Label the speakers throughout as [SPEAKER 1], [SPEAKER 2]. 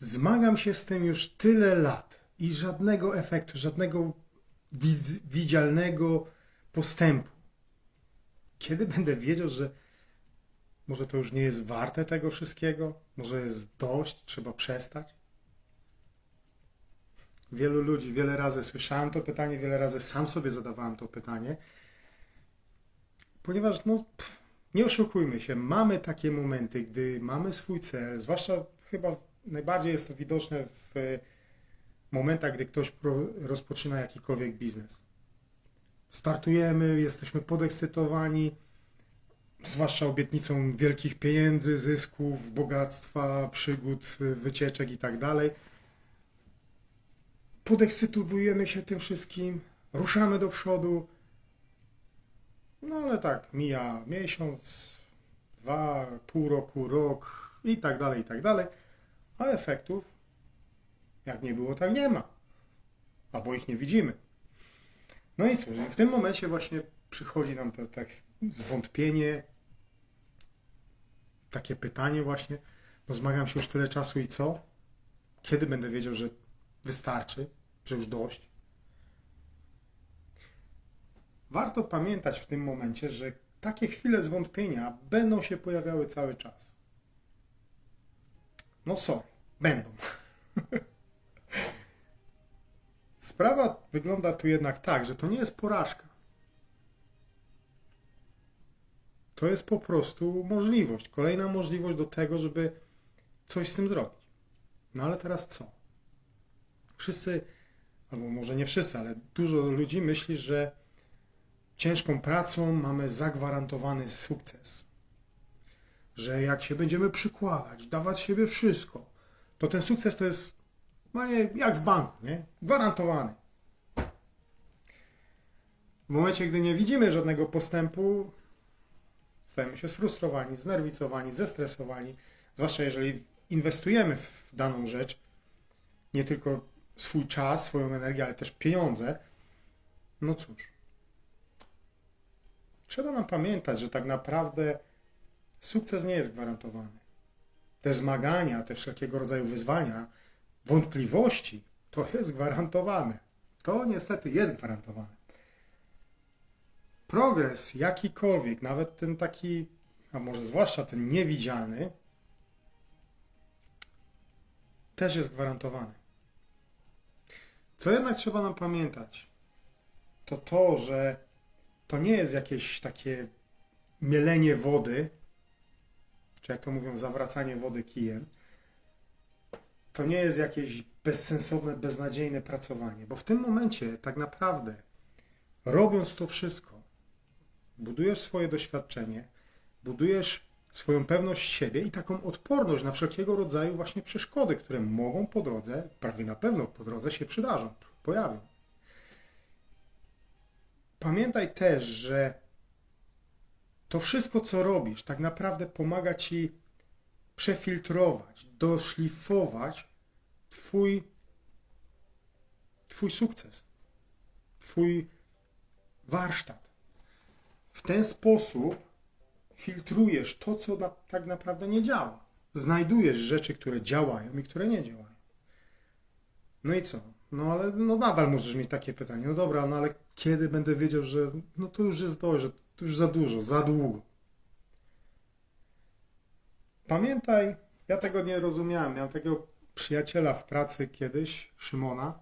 [SPEAKER 1] Zmagam się z tym już tyle lat i żadnego efektu, żadnego widzialnego postępu. Kiedy będę wiedział, że może to już nie jest warte tego wszystkiego? Może jest dość, trzeba przestać? Wielu ludzi, wiele razy słyszałem to pytanie, wiele razy sam sobie zadawałem to pytanie, ponieważ, no, pff, nie oszukujmy się, mamy takie momenty, gdy mamy swój cel, zwłaszcza chyba najbardziej jest to widoczne w momentach, gdy ktoś rozpoczyna jakikolwiek biznes. Startujemy, jesteśmy podekscytowani, zwłaszcza obietnicą wielkich pieniędzy, zysków, bogactwa, przygód, wycieczek i tak. Podekscytowujemy się tym wszystkim, ruszamy do przodu. No ale tak, mija miesiąc, dwa, pół roku, rok i tak dalej, i tak dalej. A efektów, jak nie było, tak nie ma. Albo ich nie widzimy. No i cóż, w tym momencie właśnie przychodzi nam to tak zwątpienie, takie pytanie właśnie, no zmagam się już tyle czasu i co? Kiedy będę wiedział, że wystarczy, że już dość? Warto pamiętać w tym momencie, że takie chwile zwątpienia będą się pojawiały cały czas. No sorry, będą. Sprawa wygląda tu jednak tak, że to nie jest porażka. To jest po prostu możliwość, kolejna możliwość do tego, żeby coś z tym zrobić. No ale teraz co? Wszyscy, albo może nie wszyscy, ale dużo ludzi myśli, że ciężką pracą mamy zagwarantowany sukces. Że jak się będziemy przykładać, dawać siebie wszystko, to ten sukces to jest no jak w banku, nie? Gwarantowany. W momencie, gdy nie widzimy żadnego postępu, stajemy się sfrustrowani, znerwicowani, zestresowani, zwłaszcza jeżeli inwestujemy w daną rzecz, nie tylko swój czas, swoją energię, ale też pieniądze. No cóż. Trzeba nam pamiętać, że tak naprawdę sukces nie jest gwarantowany. Te zmagania, te wszelkiego rodzaju wyzwania, wątpliwości, to jest gwarantowane. To niestety jest gwarantowane. Progres jakikolwiek, nawet ten taki, a może zwłaszcza ten niewidzialny, też jest gwarantowany. Co jednak trzeba nam pamiętać, to to, że to nie jest jakieś takie mielenie wody, czy jak to mówią, zawracanie wody kijem, to nie jest jakieś bezsensowne, beznadziejne pracowanie, bo w tym momencie tak naprawdę robiąc to wszystko, budujesz swoje doświadczenie, budujesz swoją pewność siebie i taką odporność na wszelkiego rodzaju właśnie przeszkody, które mogą po drodze, prawie na pewno po drodze się przydarzą, pojawią. Pamiętaj też, że to wszystko, co robisz, tak naprawdę pomaga ci przefiltrować, doszlifować twój, twój sukces, twój warsztat. W ten sposób filtrujesz to, co na, tak naprawdę nie działa. Znajdujesz rzeczy, które działają i które nie działają. No i co? No ale no nadal możesz mieć takie pytanie. No dobra, no ale kiedy będę wiedział, że no to już jest dość, że to już za dużo, za długo. Pamiętaj, ja tego nie rozumiałem. Miałem takiego przyjaciela w pracy kiedyś, Szymona.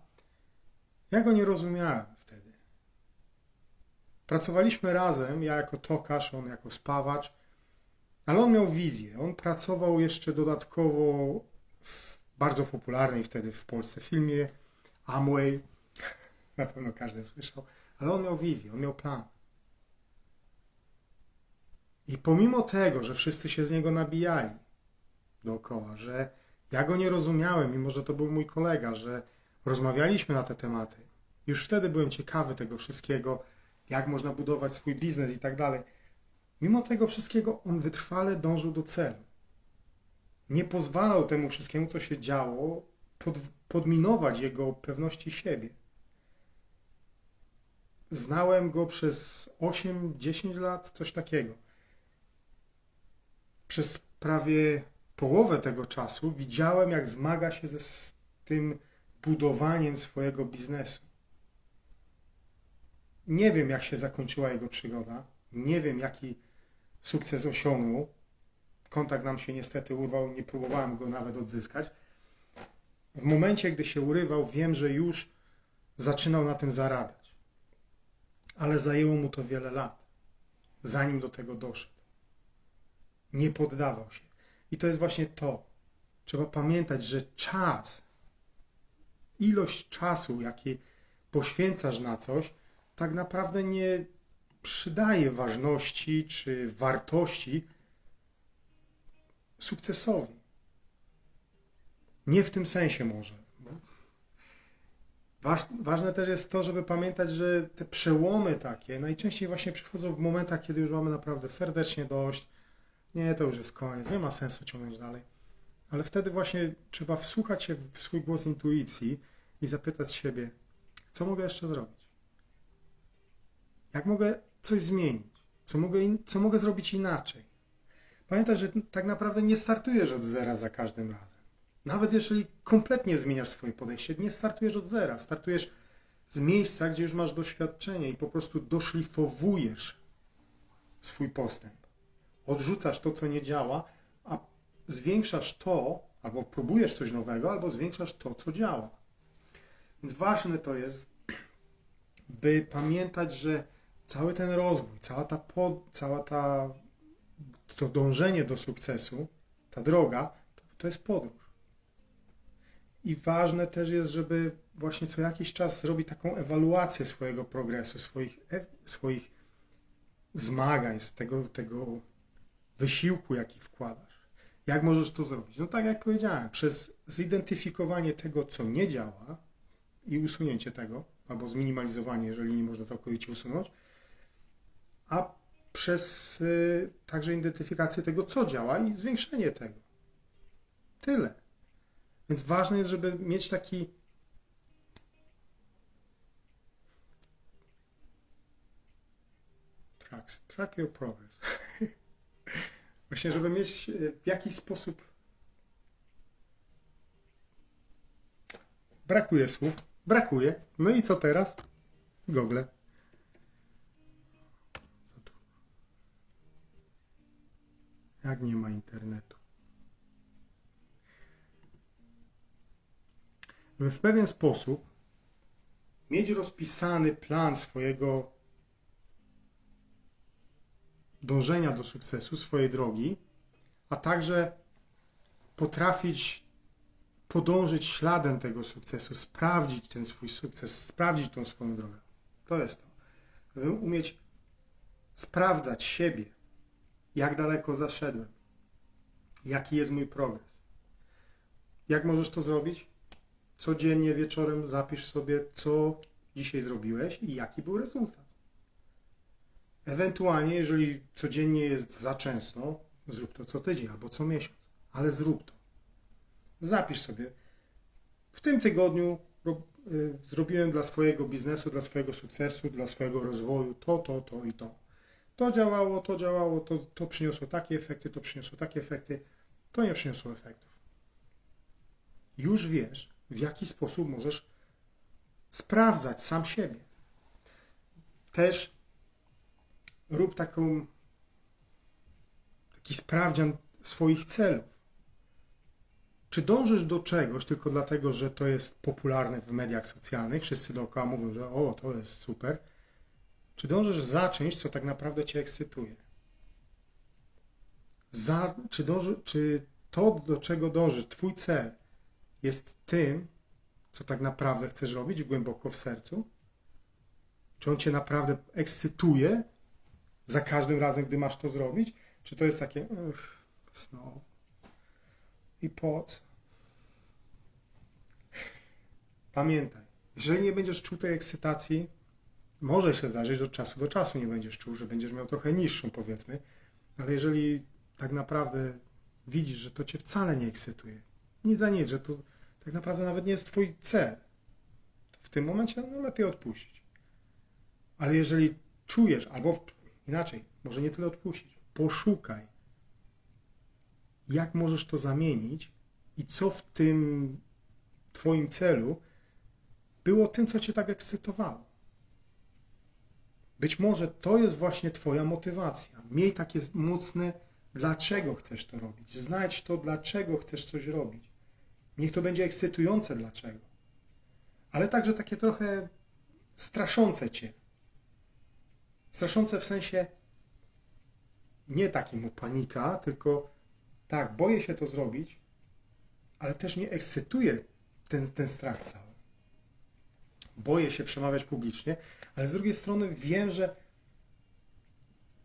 [SPEAKER 1] Ja go nie rozumiałem wtedy. Pracowaliśmy razem, ja jako tokarz, on jako spawacz, ale on miał wizję. On pracował jeszcze dodatkowo w bardzo popularnej wtedy w Polsce filmie Amway. Na pewno każdy słyszał, ale on miał wizję, on miał plan. I pomimo tego, że wszyscy się z niego nabijali dookoła, że ja go nie rozumiałem, mimo że to był mój kolega, że rozmawialiśmy na te tematy. Już wtedy byłem ciekawy tego wszystkiego, jak można budować swój biznes i tak dalej. Mimo tego wszystkiego on wytrwale dążył do celu. Nie pozwalał temu wszystkiemu, co się działo, pod, podminować jego pewności siebie. Znałem go przez 8-10 lat, coś takiego. Przez prawie połowę tego czasu widziałem, jak zmaga się ze, z tym budowaniem swojego biznesu. Nie wiem, jak się zakończyła jego przygoda. Nie wiem, jaki sukces osiągnął. Kontakt nam się niestety urwał, nie próbowałem go nawet odzyskać. W momencie, gdy się urywał, wiem, że już zaczynał na tym zarabiać. Ale zajęło mu to wiele lat, zanim do tego doszedł. Nie poddawał się. I to jest właśnie to. Trzeba pamiętać, że czas, ilość czasu, jaki poświęcasz na coś, tak naprawdę nie przydaje ważności czy wartości sukcesowi. Nie w tym sensie może. Waż, ważne też jest to, żeby pamiętać, że te przełomy takie najczęściej właśnie przychodzą w momentach, kiedy już mamy naprawdę serdecznie dość. Nie, to już jest koniec, nie ma sensu ciągnąć dalej. Ale wtedy właśnie trzeba wsłuchać się w swój głos intuicji i zapytać siebie, co mogę jeszcze zrobić? Jak mogę coś zmienić? Co mogę, co mogę zrobić inaczej? Pamiętaj, że tak naprawdę nie startujesz od zera za każdym razem. Nawet jeżeli kompletnie zmieniasz swoje podejście, nie startujesz od zera. Startujesz z miejsca, gdzie już masz doświadczenie i po prostu doszlifowujesz swój postęp. Odrzucasz to, co nie działa, a zwiększasz to, albo próbujesz coś nowego, albo zwiększasz to, co działa. Więc ważne to jest, by pamiętać, że cały ten rozwój, cała ta, pod, cała ta to dążenie do sukcesu, ta droga, to, to jest podróż. I ważne też jest, żeby właśnie co jakiś czas zrobić taką ewaluację swojego progresu, swoich, e, swoich zmagań, tego, tego wysiłku, jaki wkładasz. Jak możesz to zrobić? No tak jak powiedziałem, przez zidentyfikowanie tego, co nie działa i usunięcie tego, albo zminimalizowanie, jeżeli nie można całkowicie usunąć, a przez y, także identyfikację tego, co działa i zwiększenie tego. Tyle. Więc ważne jest, żeby mieć taki track your progress. Właśnie, żeby mieć y, w jakiś sposób brakuje słów, brakuje. No i co teraz? Google. Jak nie ma internetu? Żeby w pewien sposób mieć rozpisany plan swojego dążenia do sukcesu, swojej drogi, a także potrafić podążyć śladem tego sukcesu, sprawdzić ten swój sukces, sprawdzić tą swoją drogę. To jest to. Żeby umieć sprawdzać siebie, jak daleko zaszedłem, jaki jest mój progres. Jak możesz to zrobić? Codziennie wieczorem zapisz sobie, co dzisiaj zrobiłeś i jaki był rezultat. Ewentualnie, jeżeli codziennie jest za często, zrób to co tydzień albo co miesiąc, ale zrób to. Zapisz sobie. W tym tygodniu y, zrobiłem dla swojego biznesu, dla swojego sukcesu, dla swojego rozwoju to, to, to i to to działało, to działało, to, to przyniosło takie efekty, to przyniosło takie efekty, to nie przyniosło efektów. Już wiesz, w jaki sposób możesz sprawdzać sam siebie. Też rób taką, taki sprawdzian swoich celów. Czy dążysz do czegoś tylko dlatego, że to jest popularne w mediach socjalnych? Wszyscy dookoła mówią, że o, to jest super czy dążysz za czymś, co tak naprawdę cię ekscytuje? Za, czy, dąży, czy to, do czego dążysz, twój cel, jest tym, co tak naprawdę chcesz robić głęboko w sercu? Czy on cię naprawdę ekscytuje za każdym razem, gdy masz to zrobić? Czy to jest takie, uff, znowu. I po co? Pamiętaj, jeżeli nie będziesz czuł tej ekscytacji, może się zdarzyć, że od czasu do czasu nie będziesz czuł, że będziesz miał trochę niższą, powiedzmy, ale jeżeli tak naprawdę widzisz, że to cię wcale nie ekscytuje, nic za nic, że to tak naprawdę nawet nie jest twój cel, to w tym momencie no, lepiej odpuścić. Ale jeżeli czujesz, albo inaczej, może nie tyle odpuścić, poszukaj, jak możesz to zamienić i co w tym Twoim celu było tym, co Cię tak ekscytowało. Być może to jest właśnie Twoja motywacja. Miej takie mocne, dlaczego chcesz to robić. Znajdź to, dlaczego chcesz coś robić. Niech to będzie ekscytujące, dlaczego. Ale także takie trochę straszące Cię. Straszące w sensie nie takim panika, tylko tak, boję się to zrobić, ale też mnie ekscytuje ten, ten strach cały. Boję się przemawiać publicznie, ale z drugiej strony wiem, że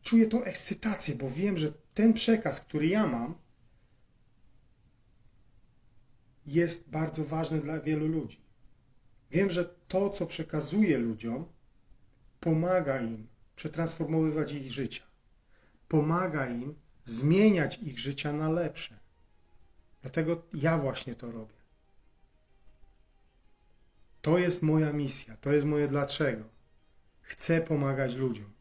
[SPEAKER 1] czuję tą ekscytację, bo wiem, że ten przekaz, który ja mam, jest bardzo ważny dla wielu ludzi. Wiem, że to, co przekazuję ludziom, pomaga im przetransformowywać ich życia. Pomaga im zmieniać ich życia na lepsze. Dlatego ja właśnie to robię. To jest moja misja, to jest moje dlaczego. Chcę pomagać ludziom.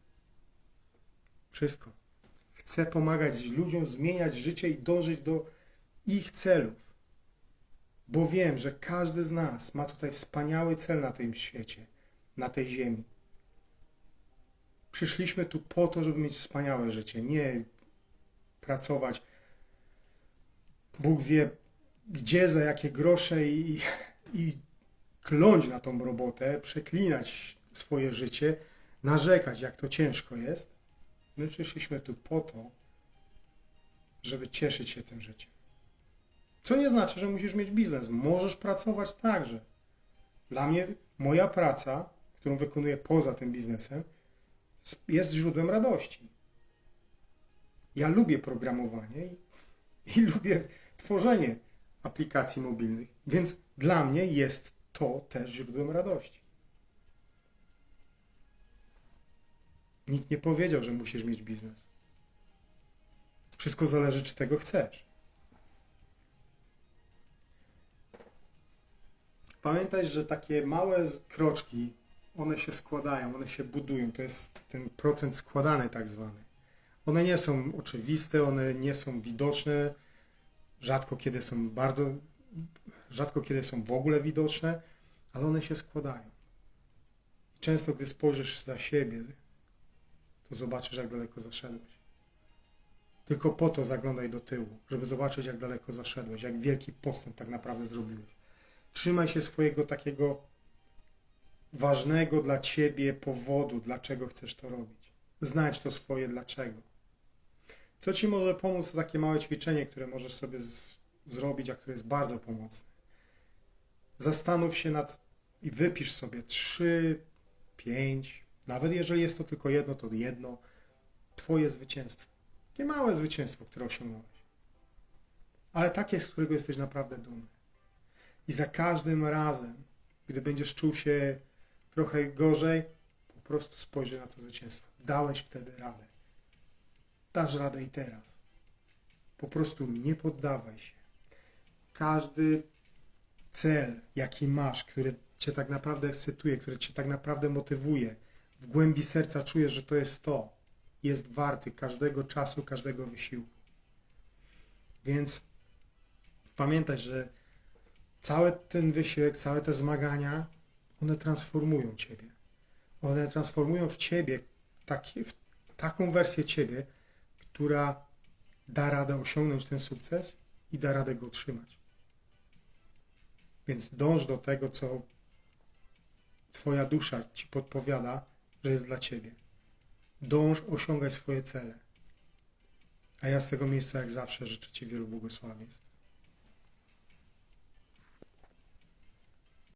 [SPEAKER 1] Wszystko. Chcę pomagać ludziom zmieniać życie i dążyć do ich celów. Bo wiem, że każdy z nas ma tutaj wspaniały cel na tym świecie, na tej ziemi. Przyszliśmy tu po to, żeby mieć wspaniałe życie, nie pracować. Bóg wie, gdzie, za jakie grosze i, i kląć na tą robotę, przeklinać swoje życie, narzekać, jak to ciężko jest. My przyszliśmy tu po to, żeby cieszyć się tym życiem. Co nie znaczy, że musisz mieć biznes. Możesz pracować także. Dla mnie moja praca, którą wykonuję poza tym biznesem, jest źródłem radości. Ja lubię programowanie i, i lubię tworzenie aplikacji mobilnych, więc dla mnie jest to też źródłem radości. Nikt nie powiedział, że musisz mieć biznes. Wszystko zależy, czy tego chcesz. Pamiętaj, że takie małe kroczki, one się składają, one się budują. To jest ten procent składany tak zwany. One nie są oczywiste, one nie są widoczne, rzadko kiedy są bardzo, rzadko kiedy są w ogóle widoczne, ale one się składają. Często, gdy spojrzysz za siebie, to zobaczysz, jak daleko zaszedłeś. Tylko po to zaglądaj do tyłu, żeby zobaczyć, jak daleko zaszedłeś, jak wielki postęp tak naprawdę zrobiłeś. Trzymaj się swojego takiego ważnego dla ciebie powodu, dlaczego chcesz to robić. Znajdź to swoje dlaczego. Co ci może pomóc, to takie małe ćwiczenie, które możesz sobie zrobić, a które jest bardzo pomocne. Zastanów się nad i wypisz sobie trzy, pięć, nawet jeżeli jest to tylko jedno, to jedno, twoje zwycięstwo. Takie małe zwycięstwo, które osiągnąłeś. Ale takie, z którego jesteś naprawdę dumny. I za każdym razem, gdy będziesz czuł się trochę gorzej, po prostu spojrzyj na to zwycięstwo. Dałeś wtedy radę. Dasz radę i teraz. Po prostu nie poddawaj się. Każdy cel, jaki masz, który cię tak naprawdę ekscytuje, który cię tak naprawdę motywuje, w głębi serca czujesz, że to jest to, jest warty każdego czasu, każdego wysiłku. Więc pamiętaj, że cały ten wysiłek, całe te zmagania, one transformują ciebie. One transformują w ciebie taki, w taką wersję ciebie, która da radę osiągnąć ten sukces i da radę go utrzymać. Więc dąż do tego, co Twoja dusza ci podpowiada, że jest dla Ciebie. Dąż osiągać swoje cele. A ja z tego miejsca, jak zawsze, życzę Ci wielu błogosławieństw.